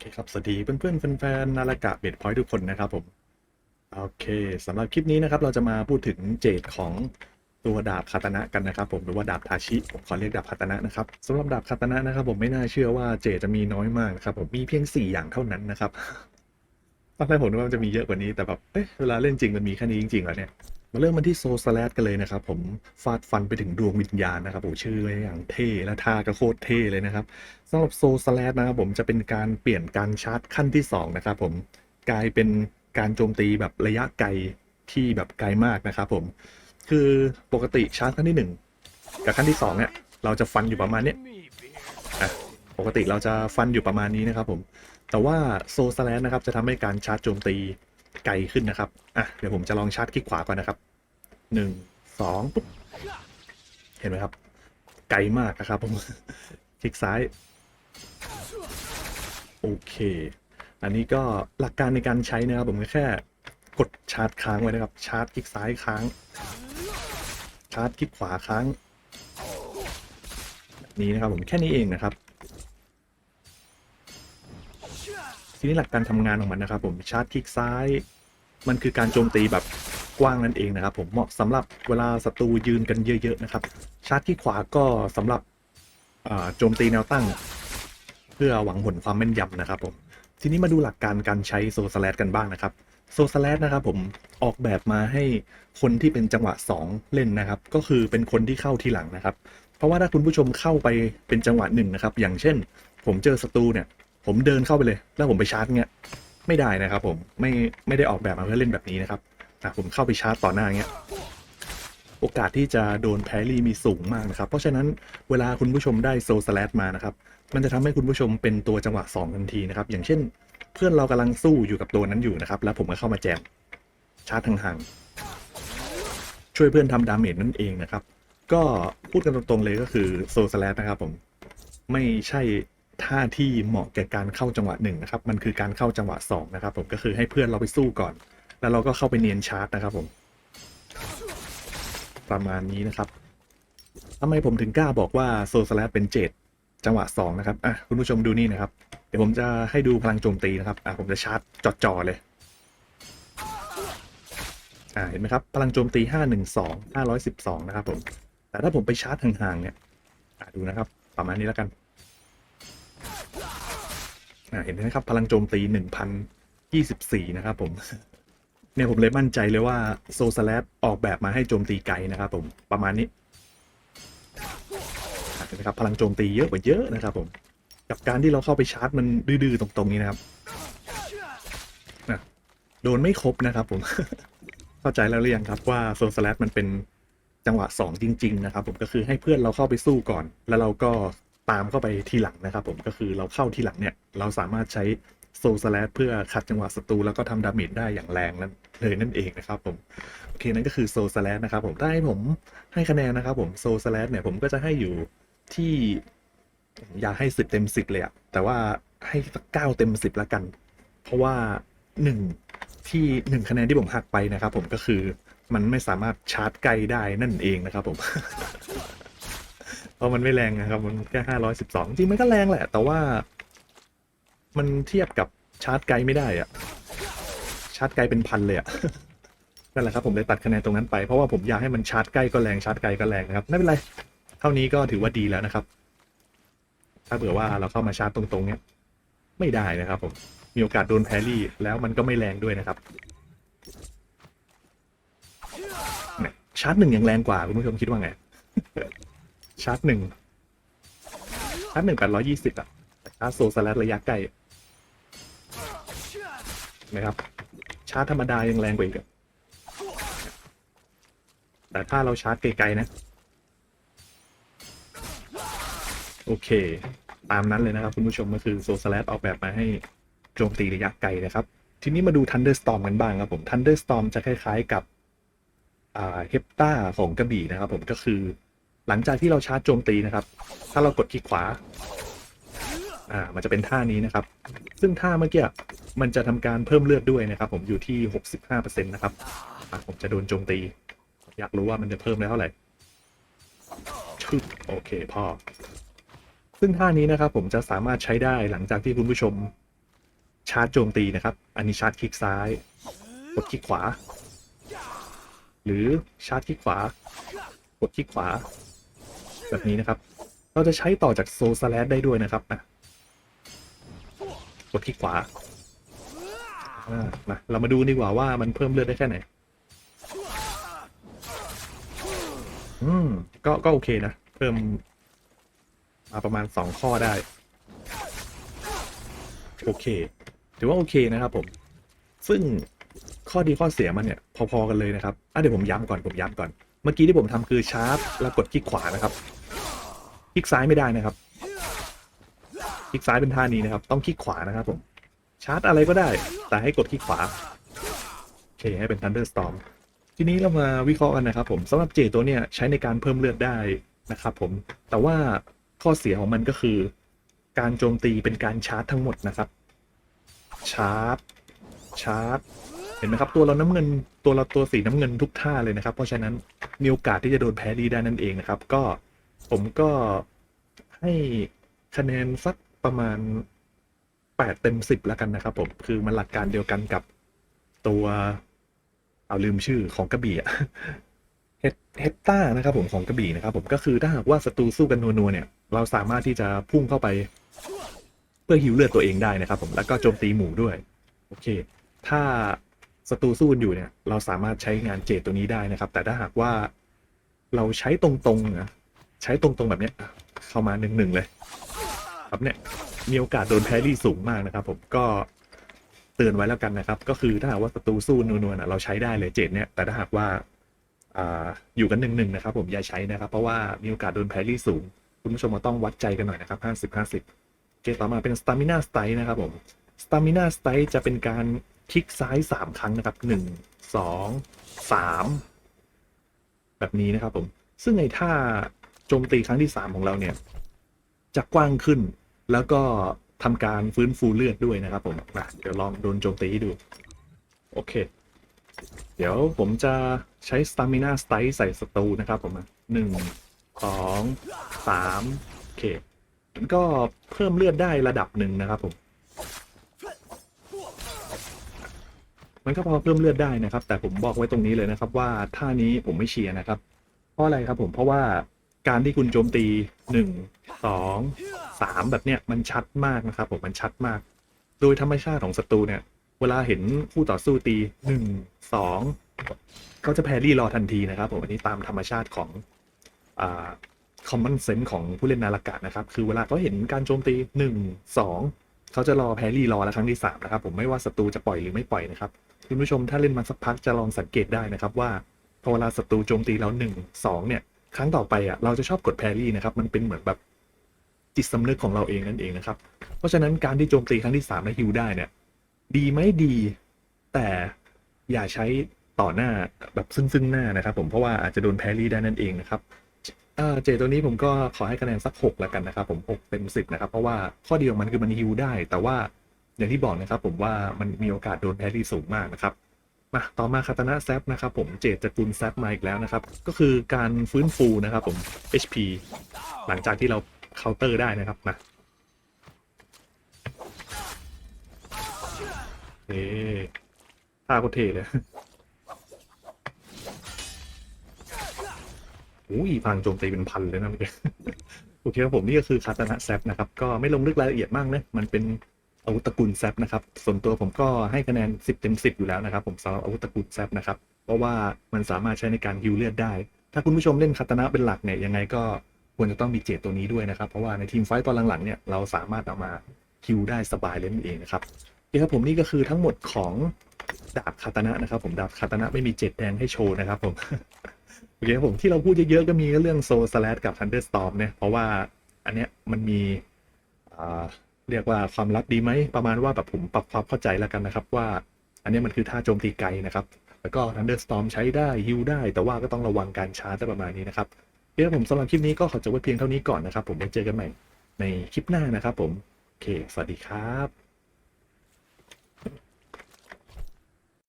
เคครับ สวัสดีเพื่อนๆแฟนๆนาฬกะเบดพอยทุกคนนะครับผม โอเคสำหรับคลิปนี้นะครับ เราจะมาพูดถึงเจดของตัวดาบคาตนะกันนะครับ ผมหรือว่าดาบทาชิผมขอเรียกดาบคาตนะนะครับสำหรับดาบคาตนะนะครับ ผมไม่น่าเชื่อว่าเจดจะมีน้อยมากนะครับผมมีเพียง 4 อย่างเท่านั้นนะครับตอนแรกผมนึกว่ามันจะมีเยอะกว่านี้แต่แบบเอ๊ะเวลาเล่นจริงมันมีแค่นี้จริงๆเหรอเนี่ย มาเริ่มมันที่โซสแลดกันเลยนะครับผมฟาดฟันไปถึงดวงวิญญาณนะครับผมชื่ออย่างเท่และท่าก็โคตรเท่เลยนะครับสำหรับโซสแลดนะครับผมจะเป็นการเปลี่ยนการชาร์จขั้นที่ 2 นะครับผมกลายเป็นการโจมตีแบบระยะไกลที่แบบไกลมากนะครับผมคือปกติชาร์จขั้นที่ 1 กับขั้นที่2เนี่ยเราจะฟันอยู่ประมาณเนี้ยปกติเราจะฟันอยู่ประมาณนี้นะครับผมแต่ว่าโซสแลดนะครับจะทำให้การชาร์จโจมตี ไกลขึ้นนะครับ อะ เดี๋ยวผมจะลองชาร์จคลิกขวาก่อนนะครับ หนึ่ง สองปุ๊บ เห็นไหมครับ ไกลมากนะครับผมคลิกซ้าย โอเค อันนี้ก็หลักการในการใช้นะครับ ผมก็แค่กดชาร์จค้างไว้นะครับ ชาร์จคลิกซ้ายค้าง ชาร์จคลิกขวาค้าง นี้นะครับผมแค่นี้เองนะครับ ทีนี้หลักการทำงานของมันนะครับ ผมชาร์จคลิกซ้าย มันคือการโจมตีแบบกว้างนั่นเองนะครับ ผมเหมาะสำหรับเวลาศัตรูยืนกันเยอะ ๆ นะครับ ชาร์จคลิกขวาก็สำหรับโจมตีแนวตั้ง เพื่อหวังผลความแม่นยำนะครับ ผม ทีนี้มาดูหลักการการใช้โซสแลดกันบ้างนะครับโซสแลดนะครับผมออกแบบมาให้คนที่เป็นจังหวะ 2 เล่นนะครับ ก็คือเป็นคนที่เข้าทีหลังนะครับ เพราะว่าถ้าคุณผู้ชมเข้าไปเป็นจังหวะหนึ่งนะครับ อย่างเช่น ผมเจอศัตรูเนี่ย ผมเดินเข้าไปเลย แล้วผมไปชาร์จเงี้ยไม่ได้นะครับผมไม่ไม่ได้ออกแบบมาเพื่อเล่นแบบนี้นะครับอะผมเข้าไปชาร์จต่อหน้าเงี้ยโอกาสที่จะโดนแพรรี่มีสูงมากนะครับ เพราะฉะนั้นเวลาคุณผู้ชมได้โซสแลดมานะครับ มันจะทำให้คุณผู้ชมเป็นตัวจังหวะ2ทันทีนะครับ อย่างเช่น เพื่อนเรากำลังสู้อยู่กับตัวนั้นอยู่นะครับ แล้วผมก็เข้ามาแจมชาร์จห่างๆช่วยเพื่อนทำดาเมจนั่นเองนะครับ ก็พูดกันตรงๆเลยก็คือโซสแลดนะครับผมไม่ใช่ ท่าที่เหมาะแก่การเข้าจังหวะหนึ่งนะครับ มันคือการเข้าจังหวะสองนะครับ ผมก็คือให้เพื่อนเราไปสู้ก่อน แล้วเราก็เข้าไปเนียนชาร์จนะครับ ผม ประมาณนี้นะครับทำไมผมถึงกล้าบอกว่าโซสแลดเป็นเจดจังหวะสองนะครับอะคุณผู้ชมดูนี่นะครับ เดี๋ยวผมจะให้ดูพลังโจมตีนะครับอะผมจะชาร์จจ่อๆเลยอ่าเห็นไหมครับพลังโจมตี 512 512 นะครับผม แต่ถ้าผมไปชาร์จห่างๆเนี่ยอ่าดูนะครับ ประมาณนี้แล้วกัน เห็นไหมครับ พลังโจมตี1,024นะครับผม เนี่ยผมเลยมั่นใจเลยว่าโซสแลดออกแบบมาให้โจมตีไกลนะครับผมประมาณนี้เห็นไหมครับ พลังโจมตีเยอะกว่าเยอะนะครับผม กับการที่เราเข้าไปชาร์จมันดื้อๆตรงๆนี้นะครับโดนไม่ครบนะครับผม เข้าใจแล้วหรือยังครับว่าโซนสแลดมันเป็นจังหวะ 2 จริง ๆ นะครับ ผมก็คือให้เพื่อนเราเข้าไปสู้ก่อน แล้วเราก็ ตามเข้าไปทีหลังนะครับผมก็คือเราเข้าทีหลังเนี่ย เราสามารถใช้โซลสแลดเพื่อขัดจังหวะศัตรูแล้วก็ทำดาเมจได้อย่างแรงนั้นเลยนั่นเองนะครับผมโอเคนั่นก็คือโซลสแลดนะครับผมถ้าให้ผมให้คะแนนนะครับผมโซลสแลดเนี่ยผมก็จะให้อยู่ที่อยากให้สิบเต็มสิบเลยอะแต่ว่าให้สักเก้าเต็มสิบละกัน เพราะว่าหนึ่งที่หนึ่งคะแนนที่ผมหักไปนะครับผมก็คือมันไม่สามารถชาร์จไกลได้นั่นเองนะครับผม เพราะมันไม่แรงนะครับ มันแค่ห้าร้อยสิบสองจริงมันก็แรงแหละ แต่ว่า มันเทียบกับชาร์จไกลไม่ได้อะชาร์จไกลเป็นพันเลยอะนั่นแหละครับผมเลยตัดคะแนนตรงนั้นไป เพราะว่าผมอยากให้มันชาร์จใกล้ก็แรงชาร์จไกลก็แรงนะครับไม่เป็นไร เท่านี้ก็ถือว่าดีแล้วนะครับ ถ้าเผื่อว่าเราเข้ามาชาร์จตรงๆเนี้ยไม่ได้นะครับ ผมมีโอกาสโดนแพรี่แล้วมันก็ไม่แรงด้วยนะครับชาร์จหนึ่งยังแรงกว่าคุณผู้ชมคิดว่าไง ชาร์จหนึ่งชาร์จหนึ่งแปดร้อยยี่สิบอะชาร์จโซสแลดระยะไกลนะครับ ชาร์จธรรมดายังแรงกว่าอีกแต่ถ้าเราชาร์จไกลๆนะ โอเค ตามนั้นเลยนะครับ คุณผู้ชมก็คือโซสแลดออกแบบมาให้โจมตีระยะไกลนะครับ ทีนี้มาดู Thunderstorm กันบ้างครับผม Thunderstorm จะคล้ายๆกับเฮปตาของกระบี่นะครับผมก็คือ หลังจากที่เราชาร์จโจมตีนะครับ ถ้าเรากดคลิกขวา อ่า มันจะเป็นท่านี้นะครับ ซึ่งท่าเมื่อกี้มันจะทำการเพิ่มเลือดด้วยนะครับ ผมอยู่ที่65%นตนะครับอะผมจะโดนโจมตี อยากรู้ว่ามันจะเพิ่มได้เท่าไหร่ชึบโอเคพอซึ่งท่านี้นะครับผมจะสามารถใช้ได้หลังจากที่คุณผู้ชมชาร์จโจมตีนะครับ อันนี้ชาร์จคลิกซ้าย กดคลิกขวา หรือชาร์จคลิกขวา กดคลิกขวา แบบนี้นะครับ เราจะใช้ต่อจากโซสแลดได้ด้วยนะครับอะกดคลิกขวาอ่ามาเรามาดูดีกว่าว่ามันเพิ่มเลือดได้แค่ไหน อืม ก็ก็โอเคนะ เพิ่มมาประมาณสองข้อได้ โอเค ถือว่าโอเคนะครับผม ซึ่งข้อดีข้อเสียมันเนี่ย พอๆกันเลยนะครับอะเดี๋ยวผมย้ำก่อนผมย้ำก่อน เมื่อกี้ที่ผมทำคือชาร์จแล้วกดคลิกขวานะครับ คลิกซ้ายไม่ได้นะครับ คลิกซ้ายเป็นท่านี้นะครับ ต้องคลิกขวานะครับผม ชาร์จอะไรก็ได้ แต่ให้กดคลิกขวา โอเค ให้เป็น Thunderstorm ทีนี้เรามาวิเคราะห์กันนะครับผมสำหรับเจตัวเนี่ยใช้ในการเพิ่มเลือดได้นะครับผม แต่ว่าข้อเสียของมันก็คือ การโจมตีเป็นการชาร์จทั้งหมดนะครับ ชาร์จ ชาร์จ เห็นไหมครับตัวเราน้ำเงินตัวเราตัวสีน้ำเงินทุกท่าเลยนะครับ เพราะฉะนั้นมีโอกาสที่จะโดนแพ้ดีได้นั่นเองนะครับ ก็ ผมก็ให้คะแนนสักประมาณแปดเต็มสิบแล้วกันนะครับผม คือมันหลักการเดียวกันกับตัวเอาลืมชื่อของกระบี่อะเฮดเฮดต้านะครับผมของกระบี่นะครับผมก็คือถ้าหากว่าศัตรูสู้กันนัวๆเนี่ย เราสามารถที่จะพุ่งเข้าไป เพื่อหิวเลือดตัวเองได้นะครับ ผมแล้วก็โจมตีหมู่ด้วย โอเค ถ้าศัตรูสู้กันอยู่เนี่ย เราสามารถใช้งานเจตตัวนี้ได้นะครับ แต่ถ้าหากว่าเราใช้ตรงๆนะ ใช้ตรงๆแบบเนี้ยเข้ามาหนึ่งหนึ่งๆเลย ครับเนี่ยมีโอกาสโดนแพรี่สูงมากนะครับ ผมก็เตือนไว้แล้วกันนะครับ ก็คือถ้าหากว่าศัตรูสู้นัวๆนะเราใช้ได้เลยเจตเนี่ยแต่ถ้าหากว่าอ่าอยู่กันหนึ่งหนึ่งนะครับ ผมอย่าใช้นะครับ เพราะว่ามีโอกาสโดนแพรี่สูง คุณผู้ชมมาต้องวัดใจกันหน่อยนะครับห้าสิบห้าสิบเกมต่อมาเป็น Stamina Strike นะครับผม Stamina Strike จะเป็นการคลิกซ้ายสามครั้งนะครับหนึ่งสองสามแบบนี้นะครับผมซึ่งในท่า โจมตีครั้งที่สามของเราเนี่ยจะกว้างขึ้น แล้วก็ทำการฟื้นฟูเลือดด้วยนะครับผมมาเดี๋ยวลองโดนโจมตีให้ดู โอเค เดี๋ยวผมจะใช้ Stamina Strike ใส่ศัตรูนะครับผมหนึ่งสองสามโอเคมันก็เพิ่มเลือดได้ระดับหนึ่งนะครับผม มันก็พอเพิ่มเลือดได้นะครับ แต่ผมบอกไว้ตรงนี้เลยนะครับว่าท่านี้ผมไม่เชียร์นะครับ เพราะอะไรครับผมเพราะว่า การที่คุณโจมตีหนึ่งสองสามแบบเนี้ยมันชัดมากนะครับผมมันชัดมาก โดยธรรมชาติของศัตรูเนี่ย เวลาเห็นคู่ต่อสู้ตีหนึ่งสองเขาจะแพรี่รอทันทีนะครับผมอันนี้ตามธรรมชาติของอ่าคอมมอนเซนส์ของผู้เล่นนาฬกะนะครับ คือเวลาเขาเห็นการโจมตีหนึ่งสองเขาจะรอแพรี่รอแล้วครั้งที่สามนะครับผมไม่ว่าศัตรูจะปล่อยหรือไม่ปล่อยนะครับคุณผู้ชมถ้าเล่นมาสักพักจะลองสังเกตได้นะครับว่าพอเวลาศัตรูโจมตีเราหนึ่งสองเนี่ย ครั้งต่อไปอะเราจะชอบกดแพรี่นะครับ มันเป็นเหมือนแบบจิตสำนึกของเราเองนั่นเองนะครับ เพราะฉะนั้นการที่โจมตีครั้งที่สามและฮิวได้เนี่ย ดีไหมดี แต่อย่าใช้ต่อหน้าแบบซึ่งซึ่งหน้านะครับ ผมเพราะว่าอาจจะโดนแพรี่ได้นั่นเองนะครับเอ่อเจตัวนี้ผมก็ขอให้คะแนนสักหกแล้วกันนะครับ ผมหกเต็มสิบนะครับเพราะว่าข้อดีของมันคือมันฮิวได้ แต่ว่าอย่างที่บอกนะครับ ผมว่ามันมีโอกาสโดนแพรี่สูงมากนะครับ มาต่อมาคาตานะแซปนะครับผมเจตตระกูลแซปมาอีกแล้วนะครับ ก็คือการฟื้นฟูนะครับผม HP หลังจากที่เราเคาน์เตอร์ได้นะครับมาเอ๊ท่าโคตรเท่เลยอุ้ยพังโจมตีเป็นพันเลยนะเมื่อกี้โอเคครับผมนี่ก็คือคาตานะแซปนะครับ ก็ไม่ลงลึกรายละเอียดมากนะมันเป็น อาวุธตระกูลแซปนะครับส่วนตัวผมก็ให้คะแนน 10 เต็ม 10 อยู่แล้วนะครับ ผมสำหรับอาวุธตระกูลแซปนะครับเพราะว่ามันสามารถใช้ในการฮิวเลือดได้ ถ้าคุณผู้ชมเล่นคาตานะเป็นหลักเนี่ยยังไงก็ควรจะต้องมีเจตตัวนี้ด้วยนะครับ เพราะว่าในทีมไฟต์ตอนหลังๆเนี่ยเราสามารถเอามาฮิวได้สบายเลยนั่นเองนะครับโอเคครับผมนี่ก็คือทั้งหมดของดาบคาตานะนะครับ ผมดาบคาตานะไม่มีเจตแดงให้โชว์นะครับผมโอเคครับผมที่เราพูดเยอะๆก็มีเรื่องโซสแลดกับ Thunderstorm เนี่ยเพราะว่าอันเนี้ยมันมีอ่า เรียกว่าความลับดีไหมประมาณว่าแบบผมปรับความเข้าใจแล้วกันนะครับว่า อันนี้มันคือท่าโจมตีไกลนะครับ แล้วก็ Thunderstorm ใช้ได้ฮิวได้ แต่ว่าก็ต้องระวังการชาร์จประมาณนี้นะครับเดี๋ยวผมสำหรับคลิปนี้ก็ขอจบไว้เพียงเท่านี้ก่อนนะครับ ผมไว้เจอกันใหม่ในคลิปหน้านะครับ ผมโอเค สวัสดีครับ